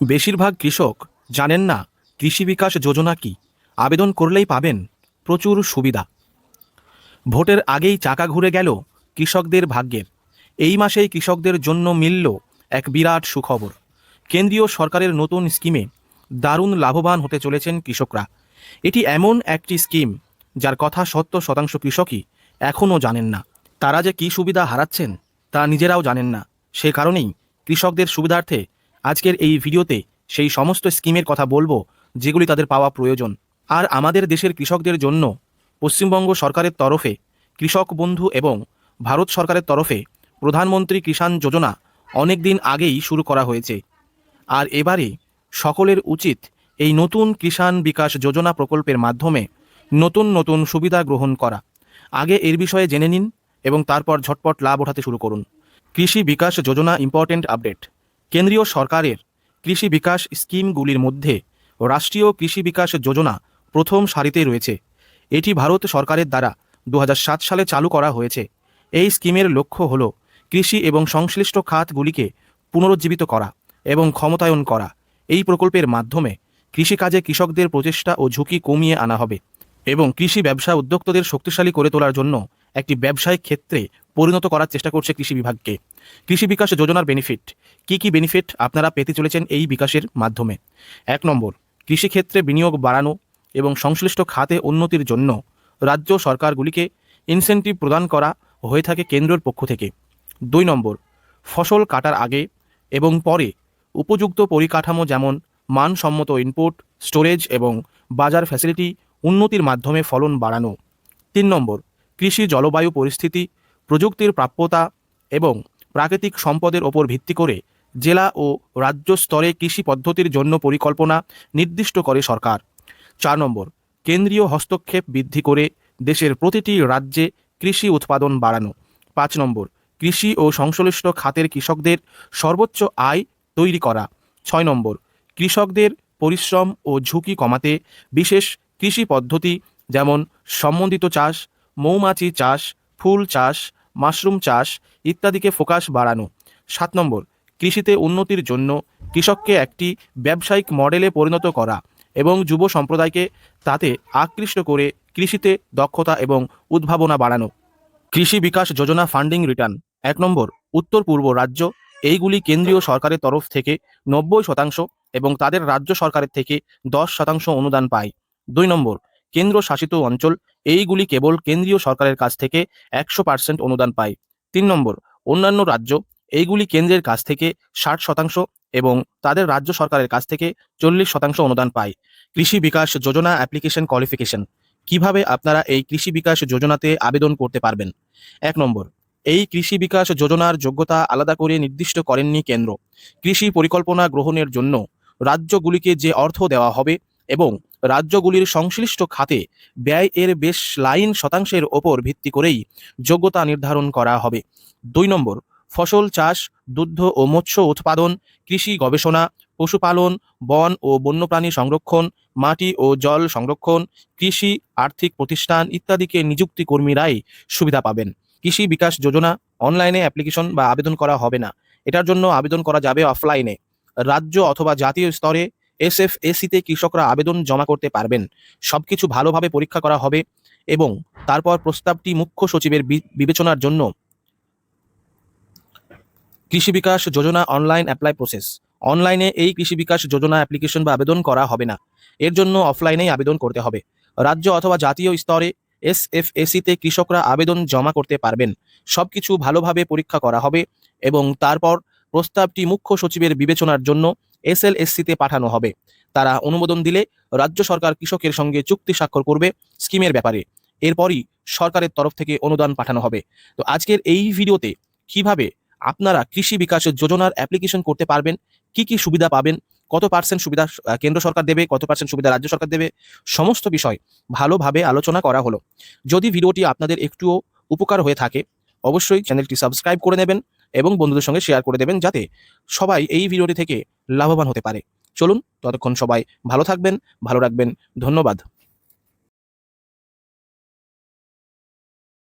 বেশিরভাগ কৃষক জানেন না কৃষি বিকাশ যোজনা কি। আবেদন করলেই পাবেন প্রচুর সুবিধা। ভোটের আগেই চাকা ঘুরে গেল কৃষকদের ভাগ্যের। এই মাসেই কৃষকদের জন্য মিলল এক বিরাট সুখবর। কেন্দ্রীয় সরকারের নতুন স্কিমে দারুণ লাভবান হতে চলেছেন কৃষকরা। এটি এমন একটি স্কিম যার কথা সত্তর শতাংশ কৃষকই এখনও জানেন না। তারা যে কী সুবিধা হারাচ্ছেন তা নিজেরাও জানেন না। সে কারণেই কৃষকদের সুবিধার্থে আজকের এই ভিডিওতে সেই সমস্ত স্কিমের কথা বলব, যেগুলি তাদের পাওয়া প্রয়োজন। আর আমাদের দেশের কৃষকদের জন্য পশ্চিমবঙ্গ সরকারের তরফে, কৃষক বন্ধু এবং ভারত সরকারের তরফে প্রধানমন্ত্রী কিষাণ যোজনা অনেক দিন আগেই শুরু করা হয়েছে। আর এবারে সকলের উচিত এই নতুন কিষাণ বিকাশ যোজনা প্রকল্পের মাধ্যমে নতুন নতুন সুবিধা গ্রহণ করা। আগে এর বিষয়ে জেনে নিন এবং তারপর ঝটপট লাভ ওঠাতে শুরু করুন। কৃষি বিকাশ যোজনা ইম্পর্টেন্ট আপডেট। কেন্দ্রীয় সরকারের কৃষি বিকাশ স্কিমগুলির মধ্যে রাষ্ট্রীয় কৃষি বিকাশ যোজনা প্রথম সারিতে রয়েছে। এটি ভারত সরকারের দ্বারা দু হাজার সাত সালে চালু করা হয়েছে। এই স্কিমের লক্ষ্য হল কৃষি এবং সংশ্লিষ্ট খাতগুলিকে পুনরুজ্জীবিত করা এবং ক্ষমতায়ন করা। এই প্রকল্পের মাধ্যমে কৃষিকাজে কৃষকদের প্রচেষ্টা ও ঝুঁকি কমিয়ে আনা হবে এবং কৃষি ব্যবসা উদ্যোক্তাদের শক্তিশালী করে তোলার জন্য একটি ব্যবসায়িক ক্ষেত্রে পরিণত করার চেষ্টা করছে কৃষি বিভাগকে। কৃষি বিকাশ যোজনার বেনিফিট কি কি বেনিফিট আপনারা পেতে চলেছেন এই বিকাশের মাধ্যমে? এক নম্বর, কৃষিক্ষেত্রে বিনিয়োগ বাড়ানো এবং সংশ্লিষ্ট খাতে উন্নতির জন্য রাজ্য সরকারগুলিকে ইনসেন্টিভ প্রদান করা হয়ে থাকে কেন্দ্রের পক্ষ থেকে। দুই নম্বর, ফসল কাটার আগে এবং পরে উপযুক্ত পরিকাঠামো যেমন মানসম্মত ইনপুট স্টোরেজ এবং বাজার ফ্যাসিলিটি উন্নতির মাধ্যমে ফলন বাড়ানো। তিন নম্বর কৃষি জলবায়ু পরিস্থিতি, প্রযুক্তির প্রাপ্যতা এবং প্রাকৃতিক সম্পদের ওপর ভিত্তি করে জেলা ও রাজ্য স্তরে কৃষি পদ্ধতির জন্য পরিকল্পনা নির্দিষ্ট করে সরকার। চার নম্বর, কেন্দ্রীয় হস্তক্ষেপ বৃদ্ধি করে দেশের প্রতিটি রাজ্যে কৃষি উৎপাদন বাড়ানো। পাঁচ নম্বর, কৃষি ও সংশ্লিষ্ট খাতের কৃষকদের সর্বোচ্চ আয় তৈরি করা। ছয় নম্বর, কৃষকদের পরিশ্রম ও ঝুঁকি কমাতে বিশেষ কৃষি পদ্ধতি যেমন সম্বন্ধিত চাষ মৌমাছি চাষ, ফুল চাষ, মাশরুম চাষ ইত্যাদিকে ফোকাস বাড়ানো। সাত নম্বর, কৃষিতে উন্নতির জন্য কৃষককে একটি ব্যবসায়িক মডেলে পরিণত করা এবং যুব সম্প্রদায়কে তাতে আকৃষ্ট করে কৃষিতে দক্ষতা এবং উদ্ভাবনা বাড়ানো। কৃষি বিকাশ যোজনা ফান্ডিং রিটার্ন। এক নম্বর, উত্তর পূর্ব রাজ্য। এইগুলি কেন্দ্রীয় সরকারের তরফ থেকে নব্বই শতাংশ এবং তাদের রাজ্য সরকারের থেকে দশ শতাংশ অনুদান পায়। দুই নম্বর কেন্দ্র শাসিত অঞ্চল এইগুলি কেবল কেন্দ্রীয় সরকারের কাছ থেকে একশো পার্সেন্ট অনুদান পায়। তিন নম্বর, অন্যান্য রাজ্য, এইগুলি কেন্দ্রের কাছ থেকে ষাট শতাংশ এবং তাদের রাজ্য সরকারের কাছ থেকে চল্লিশ শতাংশ অনুদান পায়। কৃষি বিকাশ যোজনা অ্যাপ্লিকেশন কোয়ালিফিকেশন। কীভাবে আপনারা এই কৃষি বিকাশ যোজনাতে আবেদন করতে পারবেন? এক নম্বর, এই কৃষি বিকাশ যোজনার যোগ্যতা আলাদা করে নির্দিষ্ট করেননি কেন্দ্র। কৃষি পরিকল্পনা গ্রহণের জন্য রাজ্যগুলিকে যে অর্থ দেওয়া হবে এবং রাজ্যগুলির সংশ্লিষ্ট খাতে ব্যয় এর বেশ লাইন শতাংশের ওপর ভিত্তি করেই যোগ্যতা নির্ধারণ করা হবে। দুই নম্বর, ফসল চাষ, দুগ্ধ ও মৎস্য উৎপাদন, কৃষি গবেষণা, পশুপালন, বন ও বন্যপ্রাণী সংরক্ষণ, মাটি ও জল সংরক্ষণ, কৃষি, আর্থিক প্রতিষ্ঠান ইত্যাদিকে নিযুক্তি কর্মীরাই সুবিধা পাবেন। কৃষি বিকাশ যোজনা, অনলাইনে অ্যাপ্লিকেশন বা আবেদন করা হবে না। এটার জন্য আবেদন করা যাবে অফলাইনে। রাজ্য অথবা জাতীয় স্তরে এস এফ এসিতে কৃষকরা আবেদন জমা করতে পারবেন। সবকিছু ভালোভাবে পরীক্ষা করা হবে এবং তারপর প্রস্তাবটি মুখ্য সচিবের বিবেচনার জন্য। Krishi Vikas Yojana online apply process. অনলাইনে এই কৃষি বিকাশ যোজনা অ্যাপ্লিকেশন বা আবেদন করা হবে না। এর জন্য অফলাইনেই আবেদন করতে হবে। রাজ্য অথবা জাতীয় স্তরে এস এফ এসিতে কৃষকরা আবেদন জমা করতে পারবেন। সবকিছু ভালোভাবে পরীক্ষা করা হবে এবং তারপর প্রস্তাবটি মুখ্য সচিবের বিবেচনার জন্য এসএলএসসিতে পাঠানো হবে। তারা অনুমোদন দিলে রাজ্য সরকার কৃষকের সঙ্গে চুক্তি স্বাক্ষর করবে স্কিমের ব্যাপারে। এরপরই সরকারের তরফ থেকে অনুদান পাঠানো হবে। তো আজকের এই ভিডিওতে কীভাবে আপনারা কৃষি বিকাশ যোজনার অ্যাপ্লিকেশন করতে পারবেন, কি কি সুবিধা পাবেন, কত পার্সেন্ট সুবিধা কেন্দ্র সরকার দেবে, কত পার্সেন্ট সুবিধা রাজ্য সরকার দেবে, সমস্ত বিষয় ভালোভাবে আলোচনা করা হলো। যদি ভিডিওটি আপনাদের একটুও উপকার হয়ে থাকে, অবশ্যই চ্যানেলটি সাবস্ক্রাইব করে নেবেন এবং বন্ধুদের সঙ্গে শেয়ার করে দেবেন যাতে সবাই এই ভিডিওটি থেকে লাভবান হতে পারে। চলুন ততক্ষণ সবাই ভালো থাকবেন ভালো রাখবেন। ধন্যবাদ।